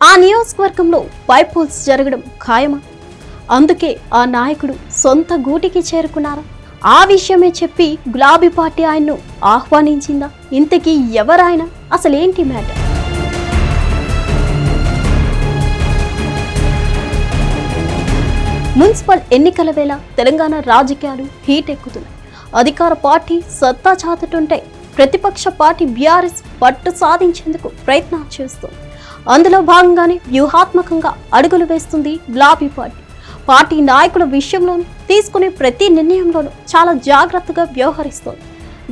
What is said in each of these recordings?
ఆ నియోజకవర్గంలో బైపోల్స్ జరగడం ఖాయమా? అందుకే ఆ నాయకుడు సొంత గూటికి చేరుకున్నారా? ఆ విషయమే చెప్పి గులాబీ పార్టీ ఆయన్ను ఆహ్వానించిందా? ఇంతకీ ఎవరాయన? అసలేంటి మ్యాటర్? మున్సిపల్ ఎన్నికల వేళ తెలంగాణ రాజకీయాలు హీట్ ఎక్కుతున్నాయి అధికార పార్టీ సత్తా చాటుతుంటే ప్రతిపక్ష పార్టీ బీఆర్ఎస్ పట్టు సాధించేందుకు ప్రయత్నాలు చేస్తుంది. అందులో భాగంగానే వ్యూహాత్మకంగా అడుగులు వేస్తుంది గులాబీ పార్టీ. పార్టీ నాయకుల విషయంలోనూ తీసుకునే ప్రతి నిర్ణయంలోనూ చాలా జాగ్రత్తగా వ్యవహరిస్తోంది.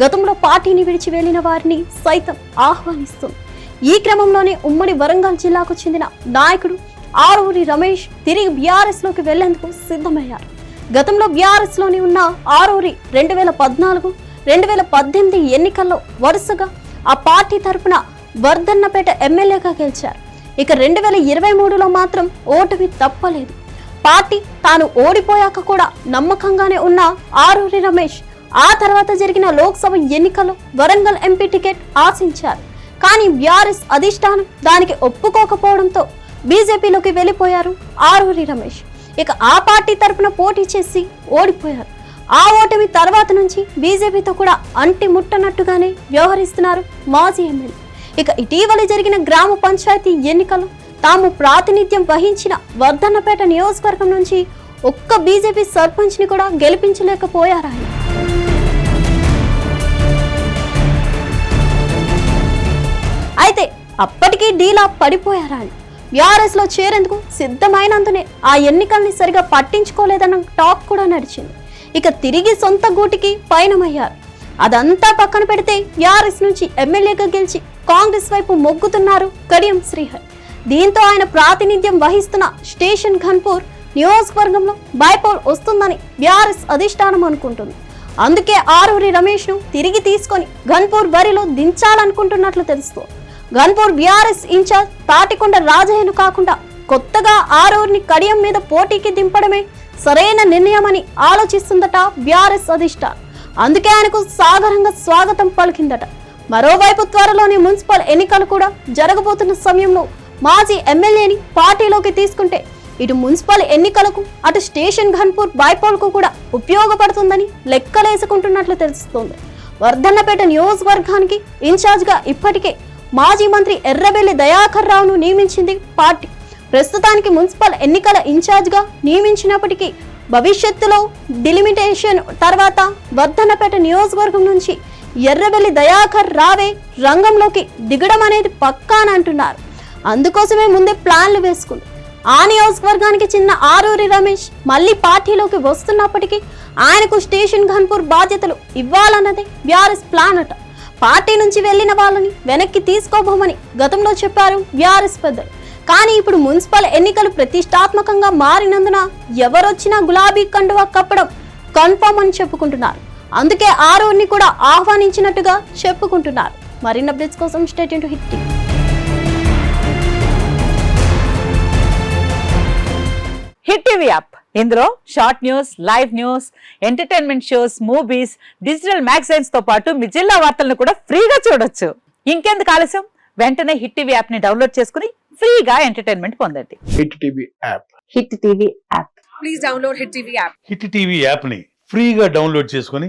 గతంలో పార్టీని విడిచి వెళ్ళిన వారిని సైతం ఆహ్వానిస్తుంది. ఈ క్రమంలోనే ఉమ్మడి వరంగల్ జిల్లాకు చెందిన నాయకుడు ఆరూరి రమేష్ తిరిగి బీఆర్ఎస్లోకి వెళ్ళేందుకు సిద్ధమయ్యారు. గతంలో బీఆర్ఎస్లోని ఉన్న ఆరూరి రెండు వేల పద్నాలుగు రెండు వేల పద్దెనిమిది ఎన్నికల్లో వరుసగా ఆ పార్టీ తరపున వర్ధన్నపేట ఎమ్మెల్యేగా గెలిచారు. ఇక రెండు వేల ఇరవై మూడులో మాత్రం ఓటమి తప్పలేదు. పార్టీ తాను ఓడిపోయాక కూడా నమ్మకంగానే ఉన్న ఆరూరి రమేష్ ఆ తర్వాత జరిగిన లోక్సభ ఎన్నికల్లో వరంగల్ ఎంపీ టికెట్ ఆశించారు. కానీ బీఆర్ఎస్ అధిష్టానం దానికి ఒప్పుకోకపోవడంతో బీజేపీలోకి వెళ్ళిపోయారు ఆరూరి రమేష్. ఇక ఆ పార్టీ తరపున పోటీ చేసి ఓడిపోయారు. ఆ ఓటమి తర్వాత నుంచి బీజేపీతో కూడా అంటి ముట్టనట్టుగానే వ్యవహరిస్తున్నారు మాజీ ఎమ్మెల్యే. ఇక ఇటీవల జరిగిన గ్రామ పంచాయతీ ఎన్నికలు తాము ప్రాతినిధ్యం వహించిన వర్ధన్నపేట నియోజకవర్గం నుంచి ఒక్క బీజేపీ సర్పంచ్ని కూడా గెలిపించలేకపోయారు ఆయన. అయితే అప్పటికీ డీలా పడిపోయారు ఆయన. లో చేరేందుకు సిద్ధమైనందునే ఆ ఎన్నికల్ని సరిగా పట్టించుకోలేదన్న టాక్ కూడా నడిచింది. ఇక తిరిగి సొంత గూటికి పయనమయ్యారు. అదంతా పక్కన పెడితే బీఆర్ఎస్ నుంచి ఎమ్మెల్యేగా గెలిచి కాంగ్రెస్ వైపు మొగ్గుతున్నారు కడియం శ్రీహరి. దీంతో ఆయన ప్రాతినిధ్యం వహిస్తున్న స్టేషన్ ఘన్పూర్ నియోజకవర్గంలో బైపోల్ వస్తుందని బీఆర్ఎస్ అధిష్టానం అనుకుంటుంది. అందుకే ఆరూరి రమేష్ను తిరిగి తీసుకొని ఘన్పూర్ బరిలో దించాలనుకుంటున్నట్లు తెలుస్తోంది. ఘన్పూర్ బీఆర్ఎస్ ఇన్ఛార్జ్ తాటికొండ రాజయ్యను కాకుండా కొత్తగా ఆరూరిని కడియం మీద పోటీకి దింపడమే సరైన నిర్ణయమని ఆలోచిస్తుందట బీఆర్ఎస్ అధిష్టానం. అందుకే ఆయనకు సాగరంగా స్వాగతం పలికిందట. మరోవైపు త్వరలోని మున్సిపల్ ఎన్నికలు కూడా జరగబోతున్న సమయంలో మాజీ ఎమ్మెల్యేని పార్టీలోకి తీసుకుంటే ఇటు మున్సిపల్ ఎన్నికలకు అటు స్టేషన్ ఘన్పూర్ బైపోల్కు కూడా ఉపయోగపడుతుందని లెక్కలేసుకుంటున్నట్లు తెలుస్తోంది. వర్ధన్నపేట నియోజకవర్గానికి ఇన్ఛార్జ్గా ఇప్పటికే మాజీ మంత్రి ఎర్రబెల్లి దయాకర్ రావును నియమించింది పార్టీ. ప్రస్తుతానికి మున్సిపల్ ఎన్నికల ఇన్ఛార్జ్గా నియమించినప్పటికీ భవిష్యత్తులో డిలిమిటేషన్ తర్వాత వర్ధన్నపేట నియోజకవర్గం నుంచి ఎర్రబెల్లి దయాకర్ రావే రంగంలోకి దిగడం అనేది పక్కా అని అంటున్నారు. అందుకోసమే ముందే ప్లాన్లు వేసుకుంది. ఆ నియోజకవర్గానికి చిన్న ఆరూరి రమేష్ మళ్ళీ పార్టీలోకి వస్తున్నప్పటికీ ఆయనకు స్టేషన్ ఘన్పూర్ బాధ్యతలు ఇవ్వాలన్నదే బీఆర్ఎస్ ప్లాన్ అట. పార్టీ నుంచి వెళ్ళిన వాళ్ళని వెనక్కి తీసుకోబోమని గతంలో చెప్పారు బీఆర్ఎస్ పెద్దలు. కానీ ఇప్పుడు మున్సిపల్ ఎన్నికలు ప్రతిష్టాత్మకంగా మారినందున ఎవరొచ్చినా గులాబీ కండువా కప్పడం కన్ఫర్మ్ అని చెప్పుకుంటున్నారు. అందుకే ఆరోని కూడా ఆహ్వానించినట్టుగా చెప్పుకుంటున్నారు. మరిన్ని అప్డేట్స్ కోసం state into hit TV. Hit TV app. ఇందులో short news live news entertainment shows movies digital మ్యాగజైన్స్తో పాటు మీ జిల్లా వార్తలను కూడా ఫ్రీగా చూడొచ్చు. ఇంకెందుకు ఆలస్యం? వెంటనే హిట్ టీవీ యాప్ని డౌన్లోడ్ చేసుకుని ఫ్రీగా ఎంటర్టైన్మెంట్ పొందండి. Hit TV app. Hit TV app. Please download Hit TV app. Hit TV యాప్ని ఫ్రీగా డౌన్లోడ్ చేసుకొని